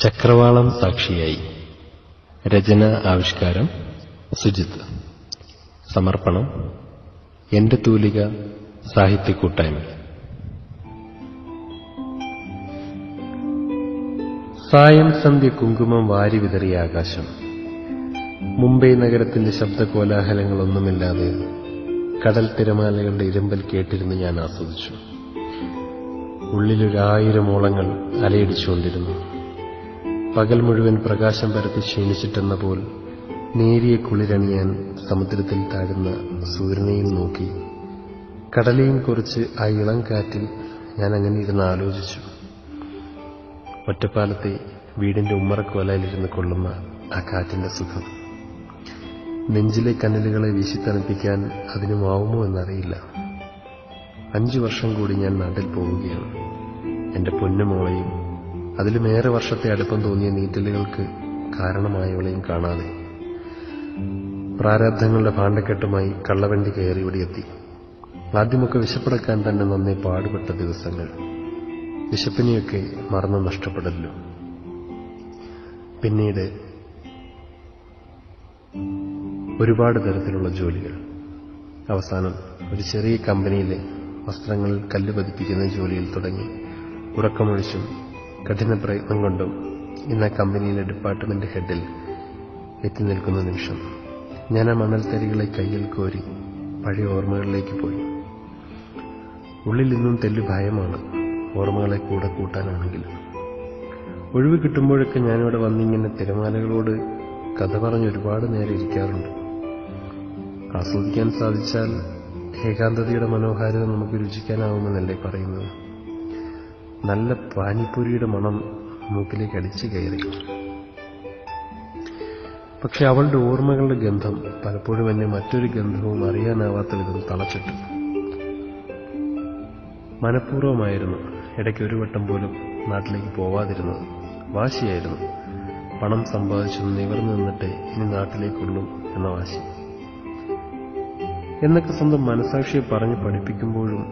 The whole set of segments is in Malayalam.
ചക്രവാളം സാക്ഷിയായി. രചന ആവിഷ്കാരം സുജിത്ത് സമർപ്പണം എന്റെ തൂലിക സാഹിത്യ കൂട്ടായ്മ. സായം സന്ധ്യ കുങ്കുമം വാരി വിതറിയ ആകാശം. മുംബൈ നഗരത്തിന്റെ ശബ്ദകോലാഹലങ്ങളൊന്നുമില്ലാതെ കടൽ തിരമാലകളുടെ ഇരമ്പൽ കേട്ടിരുന്ന് ഞാൻ ആസ്വദിച്ചു. ഉള്ളിലൊരായിരം ഓളങ്ങൾ അലയടിച്ചുകൊണ്ടിരുന്നു. പകൽ മുഴുവൻ പ്രകാശം പരത്തി ക്ഷീണിച്ചിട്ടെന്ന പോൽ നേരിയ കുളിരണിയാൻ സമുദ്രത്തിൽ താഴുന്ന സൂര്യനെയും നോക്കി. കടലെയും കുറിച്ച് ആ ഇളം കാറ്റിൽ ഞാൻ അങ്ങനെ ഇരുന്ന് ആലോചിച്ചു. ഒറ്റപ്പാലത്തെ വീടിന്റെ ഉമ്മറക്കോലയിലിരുന്ന് കൊള്ളുന്ന ആ കാറ്റിന്റെ സുഖം. നെഞ്ചിലെ കനലുകളെ വീശിത്തണുപ്പിക്കാൻ അതിനുമാവുമോ എന്നറിയില്ല. അഞ്ചു വർഷം കൂടി ഞാൻ നാട്ടിൽ പോവുകയാണ്. എന്റെ പൊന്നുമോളെയും അതിലുമേറെ വർഷത്തെ അടുപ്പം തോന്നിയ നീറ്റലുകൾക്ക് കാരണമായവളെയും കാണാതെ പ്രാരാബ്ധങ്ങളുടെ ഭാണ്ഡക്കെട്ടുമായി കള്ളവണ്ടി കയറി ഇവിടെ എത്തി. ആദ്യമൊക്കെ വിശപ്പടക്കാൻ തന്നെ നന്നേ പാടുപെട്ട ദിവസങ്ങൾ. വിശപ്പിനെയൊക്കെ മറന്ന് നഷ്ടപ്പെടല്ലോ. പിന്നീട് ഒരുപാട് തരത്തിലുള്ള ജോലികൾ. അവസാനം ഒരു ചെറിയ കമ്പനിയിലെ വസ്ത്രങ്ങളിൽ കല്ല് പതിപ്പിക്കുന്ന ജോലിയിൽ തുടങ്ങി. ഉറക്കമൊഴിച്ചും കഠിന പ്രയത്നം കൊണ്ടും ഇന്ന് ആ കമ്പനിയിലെ ഡിപ്പാർട്ട്മെന്റ് ഹെഡിൽ എത്തി നിൽക്കുന്ന നിമിഷം ഞാൻ ആ മണൽത്തരികളെ കയ്യിൽ കോരി പഴയ ഓർമ്മകളിലേക്ക് പോയി. ഉള്ളിൽ ഇന്നും തെല്ലു ഭയമാണ് ഓർമ്മകളെ കൂടെ കൂട്ടാനാണെങ്കിലും ഒഴിവ് കിട്ടുമ്പോഴൊക്കെ ഞാനിവിടെ വന്നിങ്ങനെ തിരമാലകളോട് കഥ പറഞ്ഞ് ഒരുപാട് നേരം ഇരിക്കാറുണ്ട്. ആസ്വദിക്കാൻ സാധിച്ചാൽ ഏകാന്തതയുടെ മനോഹാരിത നമുക്ക് രുചിക്കാനാവുമെന്നല്ലേ പറയുന്നത്. നല്ല പാനിപ്പൂരിയുടെ മണം മൂക്കിലേക്ക് അടിച്ചു കയറി. പക്ഷെ അവളുടെ ഓർമ്മകളുടെ ഗന്ധം പലപ്പോഴും എന്നെ മറ്റൊരു ഗന്ധവും അറിയാനാവാത്ത വിധം തളച്ചിട്ടു. മനഃപൂർവമായിരുന്നു ഇടയ്ക്ക് ഒരു വട്ടം പോലും നാട്ടിലേക്ക് പോവാതിരുന്നത്. വാശിയായിരുന്നു. പണം സമ്പാദിച്ചു നിവർന്നു നിന്നിട്ട് ഇനി നാട്ടിലേക്കുള്ളൂ എന്ന വാശി. എന്നൊക്കെ സ്വന്തം മനസാക്ഷിയെ പറഞ്ഞ് പഠിപ്പിക്കുമ്പോഴും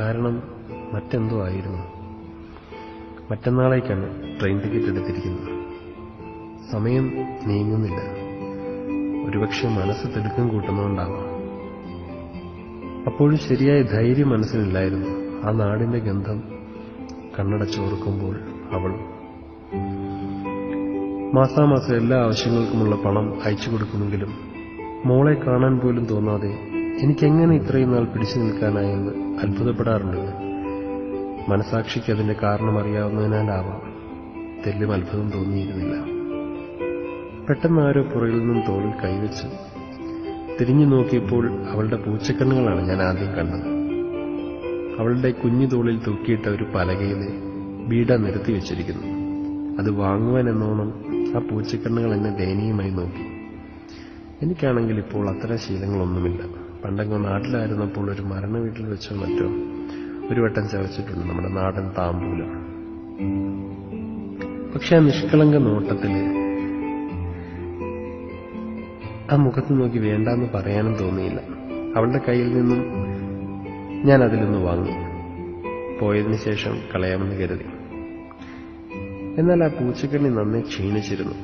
കാരണം മറ്റെന്തോ ആയിരുന്നു. മറ്റന്നാളേക്കാണ് ട്രെയിൻ ടിക്കറ്റ് എടുത്തിരിക്കുന്നത്. സമയം നീങ്ങുന്നില്ല. ഒരുപക്ഷെ മനസ്സ് തിടുക്കം കൂട്ടുന്നുണ്ടാവാം അപ്പോഴും ശരിയായ ധൈര്യം മനസ്സിലില്ലായിരുന്നു. ആ നാടിന്റെ ഗന്ധം കണ്ണടച്ചോർക്കുമ്പോൾ അവൾ മാസാമാസം എല്ലാ ആവശ്യങ്ങൾക്കുമുള്ള പണം അയച്ചു കൊടുക്കുമെങ്കിലും മോളെ കാണാൻ പോലും തോന്നാതെ എനിക്കെങ്ങനെ ഇത്രയും നാൾ പിടിച്ചു നിൽക്കാനായെന്ന് അത്ഭുതപ്പെടാറുണ്ട് മനസാക്ഷിക്ക് അതിന്റെ കാരണം അറിയാവുന്നതിനാലാവാം. തെല്ലും അത്ഭുതം തോന്നിയിരുന്നില്ല. പെട്ടെന്ന് ആരോ പുറകിൽ നിന്നും തോളിൽ കൈവച്ച് തിരിഞ്ഞു നോക്കിയപ്പോൾ അവളുടെ പൂച്ചക്കണ്ണുകളാണ് ഞാൻ ആദ്യം കണ്ടത്. അവളുടെ കുഞ്ഞു തോളിൽ തൂക്കിയിട്ട ഒരു പലകയിൽ ബീഡ നിരത്തി വെച്ചിരിക്കുന്നു. അത് വാങ്ങുവാൻ എന്നോണം ആ പൂച്ചക്കണ്ണുകൾ എന്നെ ദയനീയമായി നോക്കി. എനിക്കാണെങ്കിൽ ഇപ്പോൾ അത്തരം ശീലങ്ങളൊന്നുമില്ല. പണ്ടങ്ങോ നാട്ടിലായിരുന്നപ്പോൾ ഒരു മരണ വീട്ടിൽ വെച്ചോ മറ്റോ ഒരു വട്ടം ചവച്ചിട്ടുണ്ട് നമ്മുടെ നാടൻ താമ്പൂലം പക്ഷെ ആ നിഷ്കളങ്ക നോട്ടത്തിൽ ആ മുഖത്ത് നോക്കി വേണ്ടാന്ന് പറയാനും തോന്നിയില്ല. അവളുടെ കയ്യിൽ നിന്നും ഞാൻ അതിലൊന്ന് വാങ്ങി. പോയതിനു ശേഷം കളയാമെന്ന് കരുതി. എന്നാൽ ആ പൂച്ചക്കണ്ണി നന്നേ ക്ഷീണിച്ചിരുന്നു.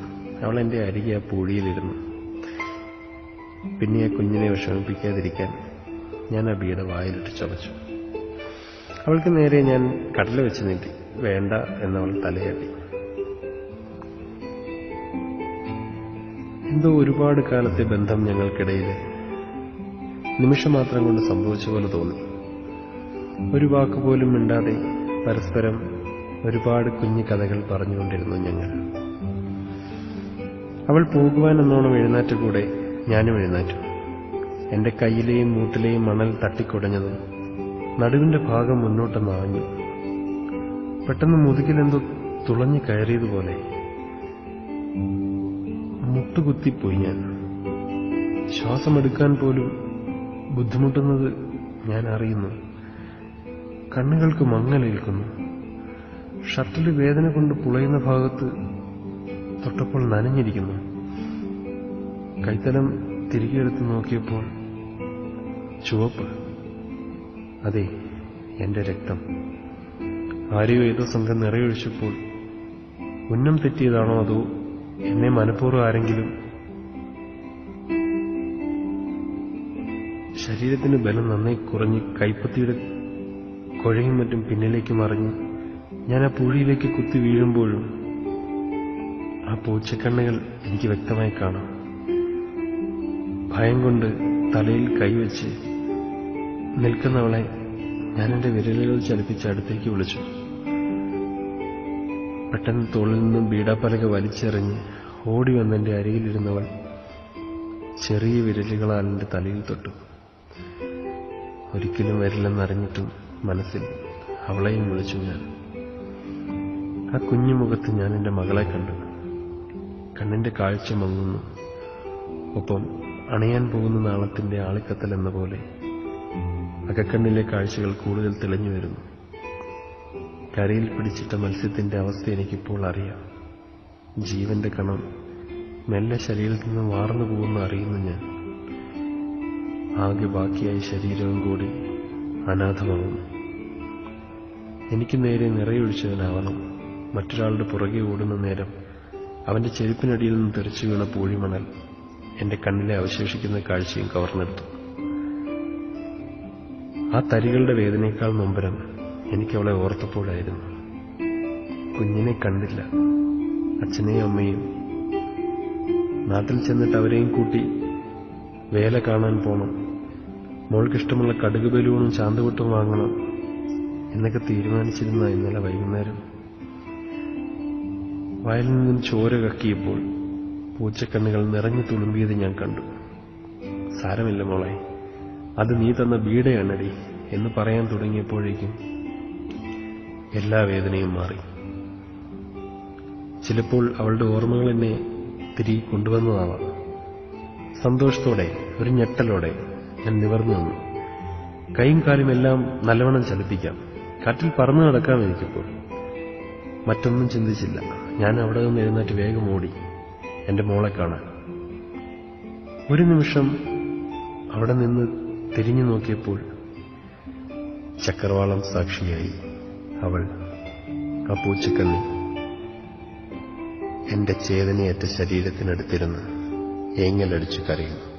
അവൾ എന്റെ അരികെ ആ പൂഴിയിലിരുന്നു. പിന്നെ ആ കുഞ്ഞിനെ വിഷമിപ്പിക്കാതിരിക്കാൻ ഞാൻ ആ ബിയുടെ വായിലിട്ട് ചവച്ചു. അവൾക്ക് നേരെ ഞാൻ കടല വെച്ച് നീട്ടി. വേണ്ട എന്നവൾ തലയാട്ടി. എന്തോ ഒരുപാട് കാലത്തെ ബന്ധം ഞങ്ങൾക്കിടയിൽ നിമിഷം മാത്രം കൊണ്ട് സംഭവിച്ച പോലെ തോന്നി. ഒരു വാക്ക് പോലും മിണ്ടാതെ പരസ്പരം ഒരുപാട് കുഞ്ഞു കഥകൾ പറഞ്ഞുകൊണ്ടിരുന്നു ഞങ്ങൾ. അവൾ പോകുവാൻ എന്നോണം എഴുന്നേറ്റ കൂടെ ഞാനും എഴുന്നേറ്റു. എന്റെ കയ്യിലെയും മൂട്ടിലെയും മണൽ തട്ടിക്കുടഞ്ഞതും നടുവിന്റെ ഭാഗം മുന്നോട്ട് നാഞ്ഞു പെട്ടെന്ന് മുതുകിലെന്തോ തുളഞ്ഞു കയറിയതുപോലെ. മുട്ടുകുത്തിപ്പോയി ഞാൻ. ശ്വാസമെടുക്കാൻ പോലും ബുദ്ധിമുട്ടുന്നത് ഞാൻ അറിയുന്നു. കണ്ണുകൾക്ക് മങ്ങലേൽക്കുന്നു ഷർട്ടിൽ വേദന കൊണ്ട് പുളയുന്ന ഭാഗത്ത് തൊട്ടപ്പോൾ നനഞ്ഞിരിക്കുന്നു. കൈത്തലം തിരികെ എടുത്ത് നോക്കിയപ്പോൾ ചുവപ്പ്. അതെ എന്റെ രക്തം. ആരെയോ ഏതോ സംഘം നിറയൊഴിച്ചപ്പോൾ ഉന്നം തെറ്റിയതാണോ അതോ എന്നെ മനഃപൂർവം ആരെങ്കിലും ശരീരത്തിന് ബലം നന്നായി കുറഞ്ഞ് കൈപ്പത്തിയുടെ കുഴയും മറ്റും പിന്നിലേക്ക് മറിഞ്ഞ് ഞാൻ ആ പുഴിയിലേക്ക് കുത്തി വീഴുമ്പോഴും ആ പൂച്ചക്കണ്ണുകൾ എനിക്ക് വ്യക്തമായി കാണാം. ഭയം കൊണ്ട് തലയിൽ കൈവച്ച് നിൽക്കുന്നവളെ ഞാൻ എന്റെ വിരലുകൾ ചലിപ്പിച്ച് അടുത്തേക്ക് വിളിച്ചു. പെട്ടെന്ന് തോളിൽ നിന്നും ബീഡാപ്പലക വലിച്ചെറിഞ്ഞ് ഓടി വന്നെന്റെ അരികിലിരുന്നവൾ ചെറിയ വിരലുകളാൽ എന്റെ തലയിൽ തൊട്ടു. ഒരിക്കലും വരില്ലെന്നറിഞ്ഞിട്ടും മനസ്സിൽ അവളെയും വിളിച്ചു ഞാൻ. ആ കുഞ്ഞു മുഖത്ത് ഞാൻ എന്റെ മകളെ കണ്ടു. കണ്ണിന്റെ കാഴ്ച മങ്ങുന്നു. ഒപ്പം അണയാൻ പോകുന്ന നാളത്തിന്റെ ആളിക്കത്തൽ എന്ന പോലെ അകക്കണ്ണിലെ കാഴ്ചകൾ കൂടുതൽ തെളിഞ്ഞു വരുന്നു. കരയിൽ പിടിച്ചിട്ട മത്സ്യത്തിന്റെ അവസ്ഥ എനിക്കിപ്പോൾ അറിയാം. ജീവന്റെ കണം മെല്ലെ ശരീരത്തിൽ നിന്ന് വാർന്നു പോകുന്ന അറിയുന്നു ഞാൻ. ആകെ ബാക്കിയായ ശരീരവും കൂടി അനാഥമാകുന്നു. എനിക്ക് നേരെ നിറയൊഴിച്ചവനാവണം. മറ്റൊരാളുടെ പുറകെ ഓടുന്ന നേരം അവന്റെ ചെരുപ്പിനടിയിൽ നിന്ന് തെറിച്ചു വീണ പൂഴിമണൽ എന്റെ കണ്ണിലെ അവശേഷിക്കുന്ന കാഴ്ചയും കവർന്നെടുത്തു. ആ തരികളുടെ വേദനയേക്കാൾ മുമ്പരം എനിക്ക് അവളെ ഓർത്തപ്പോഴായിരുന്നു. കുഞ്ഞിനെ കണ്ടില്ല. അച്ഛനെയും അമ്മയും നാട്ടിൽ ചെന്നിട്ട് അവരെയും കൂട്ടി വേല കാണാൻ പോണം. മോൾക്കിഷ്ടമുള്ള കടുക് ബലൂണും ചാന്തുവിട്ടും വാങ്ങണം എന്നൊക്കെ തീരുമാനിച്ചിരുന്ന ഇന്നലെ വൈകുന്നേരം. വയലിൽ നിന്നും ചോര കക്കിയപ്പോൾ പൂച്ചക്കണ്ണുകൾ നിറഞ്ഞു തുളുമ്പിയത് ഞാൻ കണ്ടു. സാരമില്ല മോളെ. അത് നീ തന്ന ബീഡയാണടി എന്ന് പറയാൻ തുടങ്ങിയപ്പോഴേക്കും എല്ലാ വേദനയും മാറി. ചിലപ്പോൾ അവളുടെ ഓർമ്മകൾ എന്നെ തിരികെ കൊണ്ടുവന്നതാവാം. സന്തോഷത്തോടെ ഒരു ഞെട്ടലോടെ ഞാൻ നിവർന്നു നിന്നു. കൈയും കാലും എല്ലാം നല്ലവണ്ണം ചലിപ്പിക്കാം. കാറ്റിൽ പറന്നു നടക്കാം എനിക്കിപ്പോൾ. മറ്റൊന്നും ചിന്തിച്ചില്ല. ഞാൻ അവിടെ നിന്ന് എഴുന്നേറ്റ് വേഗം ഓടി എന്റെ മോളെ കാണാൻ. ഒരു നിമിഷം അവിടെ നിന്ന് തിരിഞ്ഞു നോക്കിയപ്പോൾ ചക്രവാളം സാക്ഷിയായി. അവൾ ആ എന്റെ ചേതനയേറ്റ ശരീരത്തിനടുത്തിരുന്ന് ഏങ്ങലടിച്ചു കരയുന്നു.